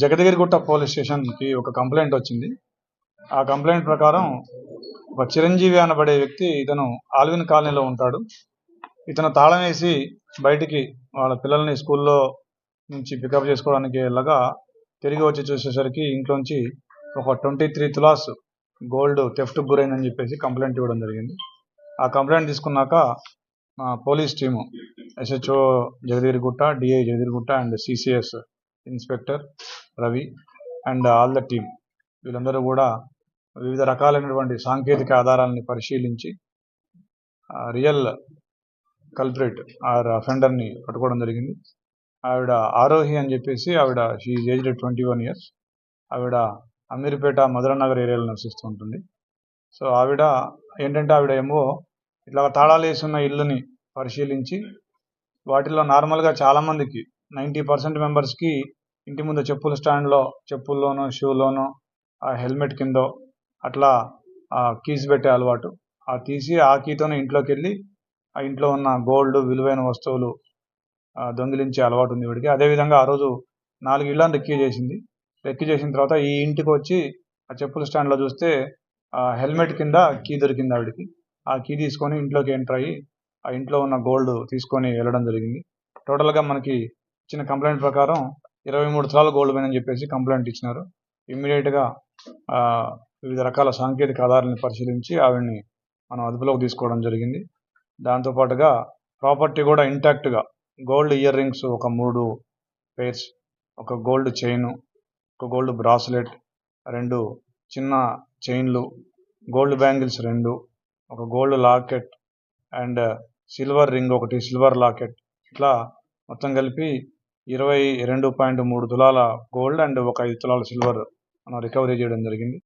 Jagadgirigutta police స్టేషన్కి ఒక complaint వచ్చింది. ఆ కంప్లైంట్ ప్రకారం ఒక చిరంజీవి అనబడే వ్యక్తి ఇతను ఆల్విన్ కాలనీలో ఉంటాడు. ఇతను తాళం వేసి బయటికి వాళ్ళ పిల్లల్ని స్కూల్లో నుంచి పికప్ చేసుకోవడానికి వెళ్ళగా తిరిగి వచ్చి చూసేసరికి ఇంట్లోంచి ఒక twenty three tolas gold theft గురైందని చెప్పేసి కంప్లైంట్ ఇవ్వడం జరిగింది. ఆ కంప్లైంట్ తీసుకున్నాక మా police team SHO Jagadgirigutta DI Jagadgirigutta and CCS inspector Ravi and all the team. వీళ్ళందరూ కూడా వివిధ రకాలైనటువంటి సాంకేతిక ఆధారాలని పరిశీలించి రియల్ కల్ప్రిట్ ఆర్ అఫెండర్ని పట్టుకోవడం జరిగింది. ఆవిడ ఆరోహి అని చెప్పేసి ఆవిడ she aged twenty one years ఆవిడ అమీర్పేట మధురనగర్ ఏరియాలో నివసిస్తూ ఉంటుంది. సో ఆవిడ ఏంటంటే ఆవిడ ఏమో ఇట్లా తాళాలు వేసి ఉన్న ఇల్లుని పరిశీలించి వాటిలో నార్మల్గా చాలామందికి నైంటీ పర్సెంట్ మెంబర్స్కి ఇంటి ముందు చెప్పుల స్టాండ్లో చెప్పుల్లోనో షూలోనో ఆ హెల్మెట్ కిందో అట్లా కీస్ పెట్టే అలవాటు. ఆ తీసి ఆ కీతోనే ఇంట్లోకి వెళ్ళి ఆ ఇంట్లో ఉన్న గోల్డ్ విలువైన వస్తువులు దొంగిలించే అలవాటు ఉంది వీడికి. అదేవిధంగా ఆ రోజు నాలుగు ఇళ్ళని రెక్కీ చేసింది. రెక్కీ చేసిన తర్వాత ఈ ఇంటికి వచ్చి ఆ చెప్పుల స్టాండ్లో చూస్తే ఆ హెల్మెట్ కింద కీ దొరికింది ఆవిడకి ఆ కీ తీసుకొని ఇంట్లోకి ఎంటర్ అయ్యి ఆ ఇంట్లో ఉన్న గోల్డ్ తీసుకొని వెళ్ళడం జరిగింది. టోటల్గా మనకి ఇచ్చిన కంప్లైంట్ ప్రకారం ఇరవై మూడు తులాలు గోల్డ్ అని చెప్పేసి కంప్లైంట్ ఇచ్చినారు. ఇమ్మీడియట్గా వివిధ రకాల సాంకేతిక ఆధారాలను పరిశీలించి ఆవిడ్ని మనం అదుపులోకి తీసుకోవడం జరిగింది. దాంతోపాటుగా ప్రాపర్టీ కూడా ఇంటాక్ట్గా గోల్డ్ ఇయర్ రింగ్స్ ఒక మూడు పేర్స్ ఒక గోల్డ్ చైన్ ఒక గోల్డ్ బ్రాస్లెట్ రెండు చిన్న చైన్లు గోల్డ్ బ్యాంగిల్స్ రెండు ఒక gold locket and silver ring ఒకటి సిల్వర్ లాకెట్ ఇట్లా మొత్తం కలిపి ఇరవై రెండు పాయింట్ మూడు తులాల గోల్డ్ అండ్ ఒక ఐదు తులాల సిల్వర్ మనం రికవరీ చేయడం జరిగింది.